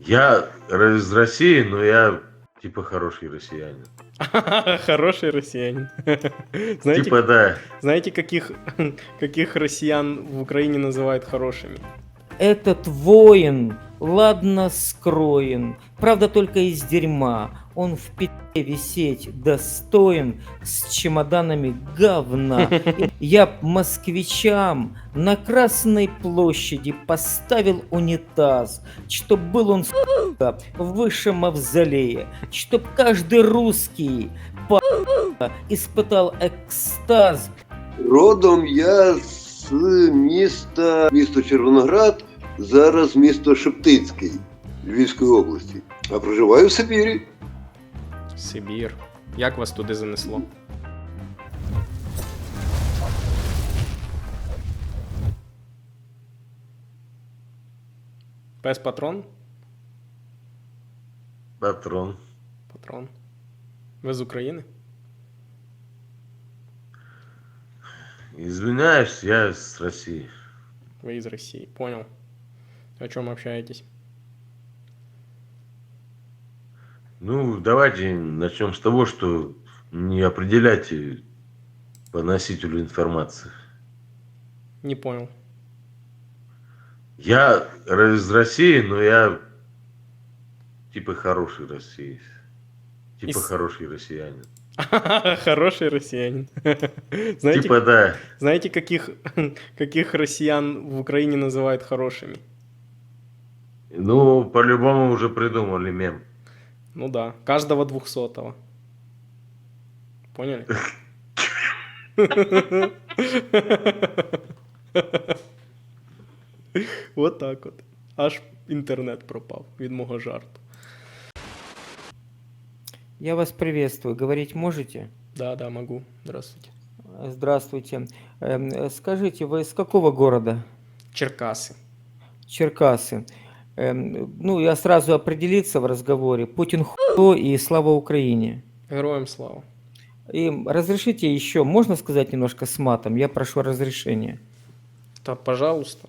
Я из России, но я типа хороший россиянин. Хороший россиянин. Знаете, Типа да. знаете каких, каких россиян в Украине называют хорошими? Этот воин ладно скроен, правда только из дерьма Он в петле висеть достоин с чемоданами говна. Я б москвичам на Красной площади поставил унитаз, чтоб был он, сука, выше мавзолея, чтоб каждый русский па испытал экстаз Родом я з міста, місто Червоноград, зараз місто Шептицький Львівської області. А проживаю в Сибірі. Сибір. Як вас туди занесло? Пес патрон? Патрон. Патрон. Ви з України? Извиняюсь, я с России. Вы из России. Понял. О чем общаетесь? Ну, давайте начнем с того, что не определяйте по носителю информации. Не понял. Я из России, но я типа хороший россиец. Типа Из- хороший россиянин. Хороший россиянин. Знаете, Типа да. знаете каких, каких россиян в Украине называют хорошими? Ну, по-любому уже придумали мем. Ну да, каждого двухсотого. Поняли? Вот так от. Аж інтернет пропав від мого жарту. Я вас приветствую. Говорить можете? Да, да, могу. Здравствуйте. Здравствуйте. Эм, э, Скажите, вы из какого города? Черкаси. Черкасы. Эм, Ну, я сразу определиться в разговоре. Путин хуй и слава Украине. Героям слава. И разрешите еще, можно сказать немножко с матом? Я прошу разрешения. Та, пожалуйста.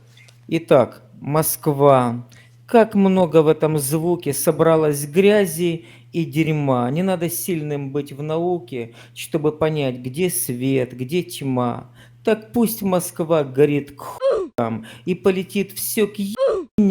Итак, Москва. Как много в этом звуке собралось грязи и дерьма. Не надо сильным быть в науке, чтобы понять, где свет, где тьма. Так пусть Москва горит к хуям и полетит все к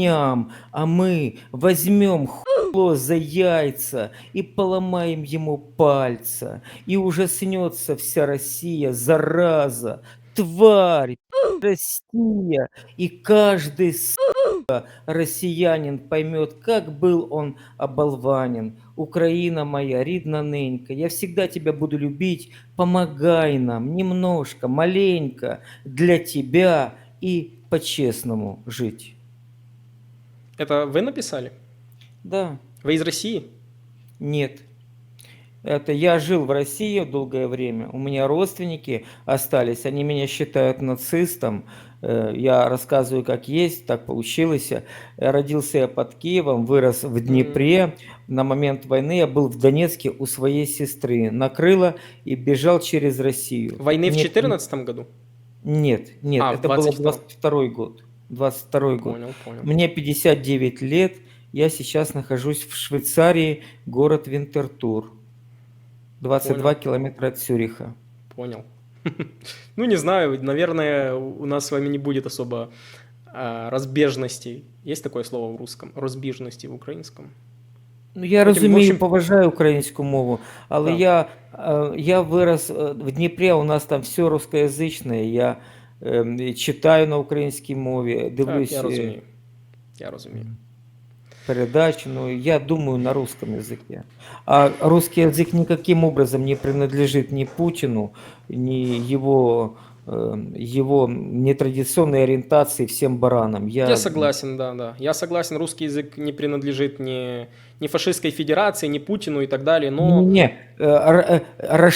ебням, а мы возьмем хуйло за яйца и поломаем ему пальца. И ужаснется вся Россия, зараза, тварь, Россия, и каждый сука, россиянин поймет, как был он оболванен. Украина моя, ридна нынька, я всегда тебя буду любить, помогай нам немножко, маленько, для тебя и по-честному жить. Это вы написали? Да, Вы из России? нет. Это я жил в России долгое время. У меня родственники остались. Они меня считают нацистом. Э, Я рассказываю, как есть, так получилось. Родился я под Киевом, вырос в Днепре. На момент войны я был в Донецке у своей сестры. Накрыло и бежал через Россию. Войны в Нет, 2014 году? Нет, нет, А, в это был 22-м. 22 год. 22 год. Понял, понял. Мне 59 лет. Я сейчас нахожусь в Швейцарии, город Винтертур. 22 Понял. километра от Цюриха. Понял. Ну, не знаю, наверное, у нас с вами не будет особо а, разбежностей. Есть такое слово в русском? Розбіжності в українському? Ну, я Потім, в розумію, общем- поважаю українську мову, але Так. я, е, я вирос е, в Дніпрі, у нас там все русскоязичне. Я е, читаю на українській мові, дивлюсь Так, я е, розумію. Я розумію. передачи, но я думаю на русском языке. А русский язык никаким образом не принадлежит ни Путину, ни его, э, его нетрадиционной ориентации всем баранам. Я, Я согласен, да, да. Я согласен, русский язык не принадлежит ни, ни фашистской федерации, ни Путину и так далее, но... Не, э, р- э,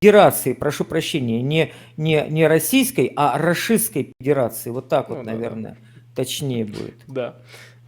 Федерации, прошу прощения, не, не, не Российской, а Рашистской Федерации. Вот так Ну вот, да, да. наверное, точнее будет. Да.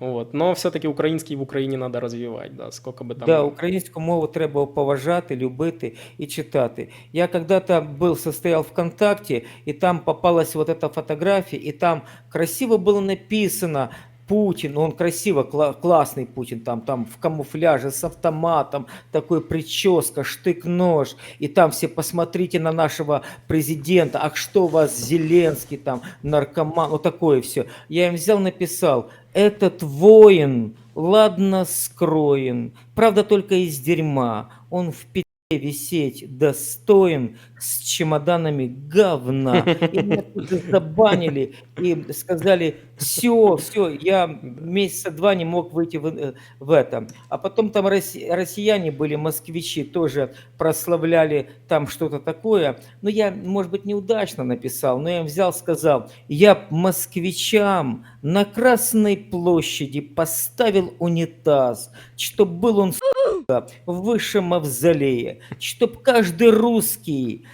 Вот. Но все-таки український в Україні надо розвивати, да, сколько бы там... Да, українську мову треба поважати, любити і читати. Я когда-то был, состоял в ВКонтакте, и там попалась вот эта фотография, и там красиво было написано Путин, он красиво, кла- классный Путин, там, там в камуфляже с автоматом, такой прическа, штык-нож, и там все посмотрите на нашего президента, ах что у вас Зеленский там, наркоман, вот такое все. Я им взял, написал, этот воин, ладно скроен, правда только из дерьма, он в висеть достоин с чемоданами говна. И меня тут же забанили и сказали, все, все, я месяца два не мог выйти в, э, в это. А потом там росси- россияне были, москвичи, тоже прославляли там что-то такое. Но я, может быть, неудачно написал, но я им взял, сказал, я москвичам на Красной площади поставил унитаз, чтоб был он, в высшем мавзолее, чтоб каждый русский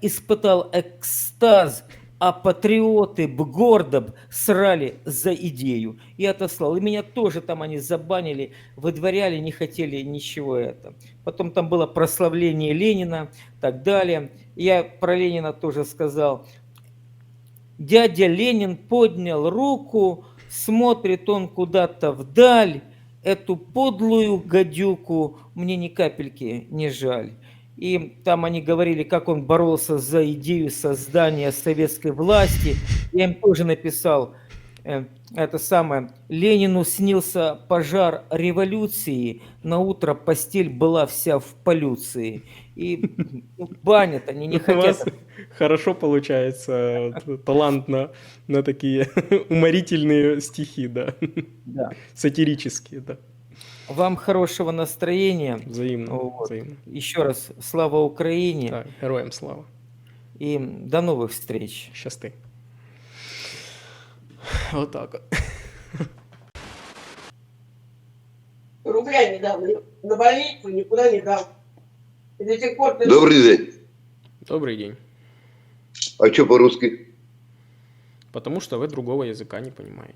испытал экстаз, а патриоты б гордо б срали за идею. И отослал. И меня тоже там они забанили, выдворяли, не хотели ничего это. Потом там было прославление Ленина, так далее. Я про Ленина тоже сказал. Дядя Ленин поднял руку, смотрит он куда-то вдаль, эту подлую гадюку мне ни капельки не жаль. И там они говорили, как он боролся за идею создания советской власти. Я им тоже написал, э, это самое, Ленину снился пожар революции, на утро постель была вся в полюции. И ну, банят они, не У вас хотят. хорошо получается талант на, на такие уморительные стихи, да, Да. сатирические, да, Вам хорошего настроения. взаимно, Вот. взаимно. Еще раз слава Украине Так, героям слава, и до новых встреч. щасти. Отак от. рубля не дам, на больницу никуда не дам. И до сих пор ты Добрий день. Добрый день. А що по-русски? Потому что вы другого языка не понимаете.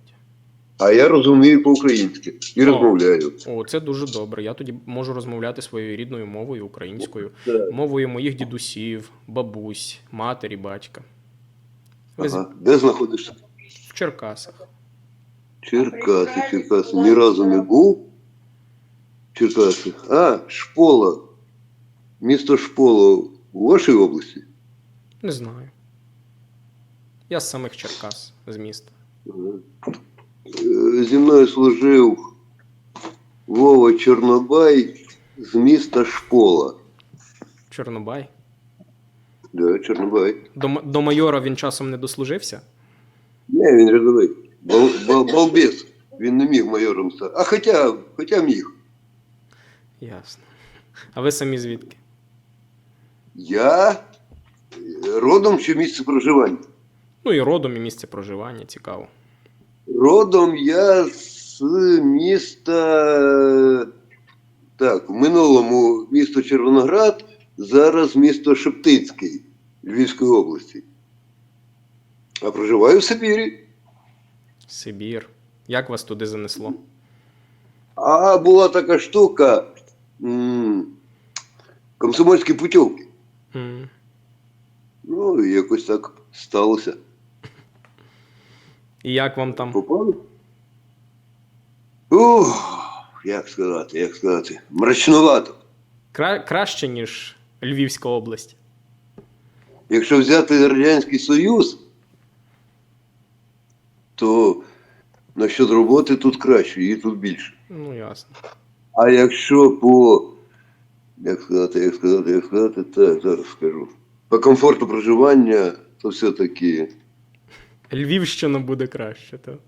А я розумію по-українськи і О. розмовляю. О, це дуже добре. Я тоді можу розмовляти своєю рідною мовою, українською, Так. мовою моїх дідусів, бабусь, матері, батька. Ви з- Ага. Де знаходишся? В Черкасах. Черкаси, Черкаси. Ні разу не був. Черкаси. А, Шпола. Місто Шпола у вашій області? Не знаю. Я з самих Черкас, з міста. Е, Зі мною служив Вова Чорнобай з міста Шпола. Чорнобай. Да, Чорнобай. До, до майора він часом не дослужився. Не, він рядовий. Бал, бал, балбес. Він не міг майором стати. А хоча, хоча міг. Ясно. А ви самі звідки? Я е, родом чи місце проживання? Ну і родом, і місце проживання, цікаво. Родом я з міста. Так, в минулому місто Червоноград, зараз місто Шептицький Львівської області. А проживаю в Сибірі. Сибір. Як вас туди занесло? А була така штука. Комсомольські путівки. М, Ну, якось так сталося. І як вам там? Попали? Ух, як сказати, як сказати. Мрачнувато. Кра- краще, ніж Львівська область. Якщо взяти Радянський Союз, то насчет роботи тут краще, її тут більше. Ну, ясно. А якщо по. Як сказати, як сказати, як сказати, так, зараз скажу. По комфорту проживання, то все-таки. Львівщина буде краще. То.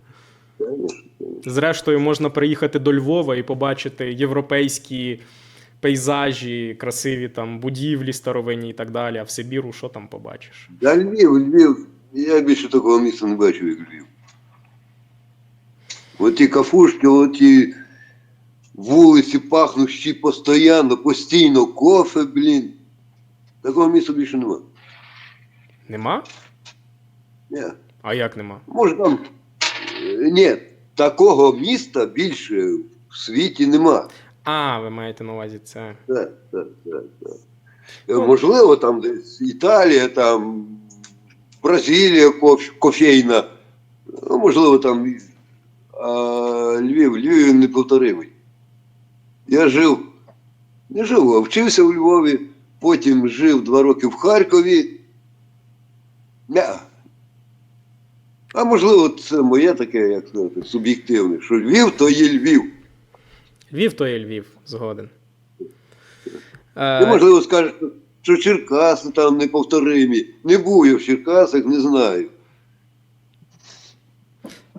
Зрештою, можна приїхати до Львова і побачити європейські пейзажі, красиві там будівлі старовинні і так далі. А в Сибіру що там побачиш? Да, Львів, Львів. Я більше такого міста не бачив, як Львів. Оті кафушки, оті вулиці пахнущі постійно, постійно, кофе, блін. Такого міста більше нема. Нема? Ні. А як нема? Може там. е, Ні, такого міста більше в світі нема. А, ви маєте на увазі це. Так, так, так, так. Е, Можливо, там десь Італія, там Бразилія коф- кофейна. Ну, можливо, там А Львів, Львів неповторимий. Я жив, не жив, а вчився у Львові, потім жив два роки в Харкові. Не. А можливо, це моє таке, як сказати, суб'єктивне, що Львів то є Львів. Львів то є Львів, згоден. Ти, Е, можливо, скажеш, що Черкаси там неповторимі. Не був я в Черкасах, не знаю.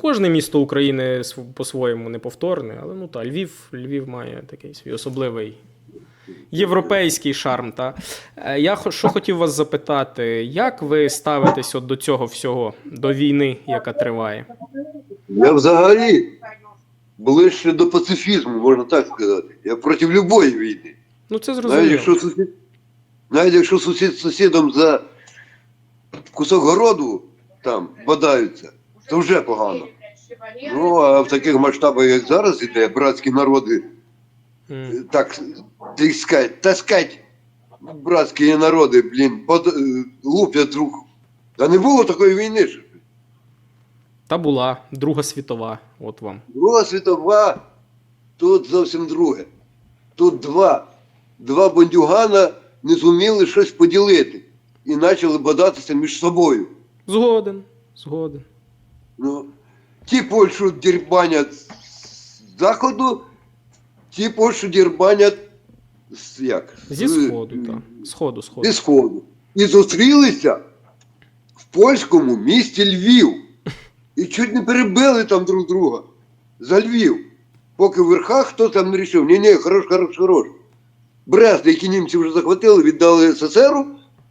Кожне місто України по-своєму неповторне, але ну та Львів, Львів має такий свій особливий європейський шарм. Та. Е, Я що хотів вас запитати, як ви ставитесь от до цього всього, до війни, яка триває? Я взагалі ближче до пацифізму, можна так сказати. Я проти будь-якої війни. Ну це Навіть зрозуміло. якщо сусід, навіть якщо сусід з сусідом за кусок городу там бодаються, то вже погано. Ну, а в таких масштабах, як зараз іде, братські народи, так, так таскать братські народи, блін, под, е, лупять друг. Та не було такої війни. ж. Та була Друга світова, от вам. Друга світова, тут зовсім друге. Тут два. Два бандюгана не зуміли щось поділити і почали бодатися між собою. Згоден, згоден. Ну, ті Польщу дірбанять з заходу, ті Польщу дірбанять з як? Зі З- сходу, так. Сходу, сходу. Зі сходу. І зустрілися в польському місті Львів. І чуть не перебили там друг друга за Львів. Поки в верхах хто там не рішив. Ні, ні, хорош, хорош, хорош. Брест, який німці вже захватили, віддали СССРу,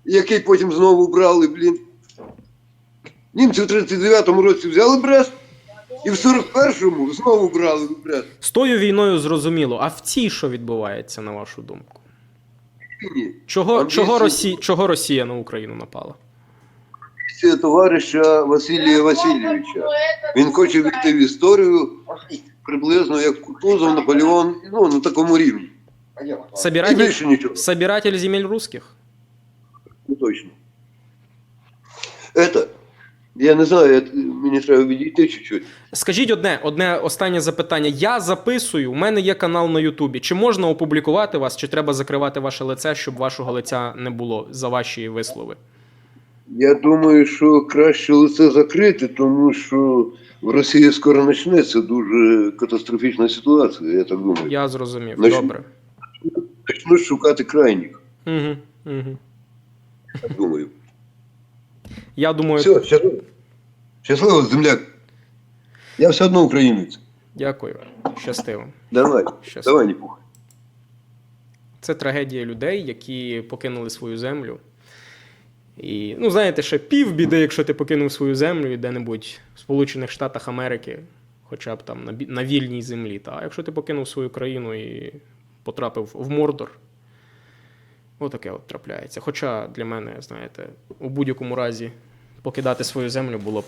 який потім знову брали, блін. Німці в 39-му році взяли Брест, і в 41-му знову брали Брест. З тою війною зрозуміло. А в цій що відбувається, на вашу думку? Ні. Чого, чого, Росі... чого Росія на Україну напала? Це товариша Василія Васильовича. Він хоче війти в історію приблизно як Кутузов, Наполеон, ну на такому рівні. І Собиратель, більше нічого, Собиратель земель русських? не точно. Это, я не знаю, я- мені треба відійти чуть-чуть. Скажіть одне, одне останнє запитання. Я записую, у мене є канал на Ютубі. Чи можна опублікувати вас, чи треба закривати ваше лице, щоб вашого лиця не було за ваші вислови? Я думаю, що краще лице закрити, тому що в Росії скоро почнеться дуже катастрофічна ситуація, я так думаю. Я зрозумів. Значить- Добре. Почнуть шукати крайніх, Угу, угу. я думаю. Я думаю, Все, щасливо. Щасливо, земляк. Я все одно українець. дякую. Щастиво. Давай, Щасливо. давай, не пухай. Це трагедія людей, які покинули свою землю. І, ну, знаєте, ще півбіди, якщо ти покинув свою землю і де-небудь в Сполучених Штатах Америки, хоча б там на, бі- на вільній землі. Та а якщо ти покинув свою країну і потрапив в Мордор, отаке от трапляється. Хоча для мене, знаєте, у будь-якому разі покидати свою землю було б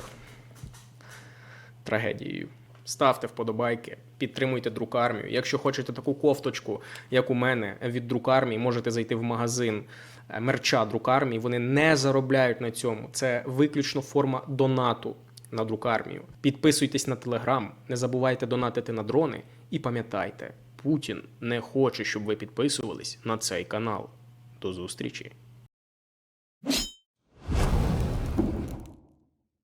трагедією. Ставте вподобайки, підтримуйте друкармію. Якщо хочете таку кофточку, як у мене, від друкармії, можете зайти в магазин е, мерча друкармії. Вони не заробляють на цьому. Це виключно форма донату на друкармію. Підписуйтесь на телеграм, не забувайте донатити на дрони і пам'ятайте, Путін не хоче, щоб ви підписувались на цей канал. До зустрічі!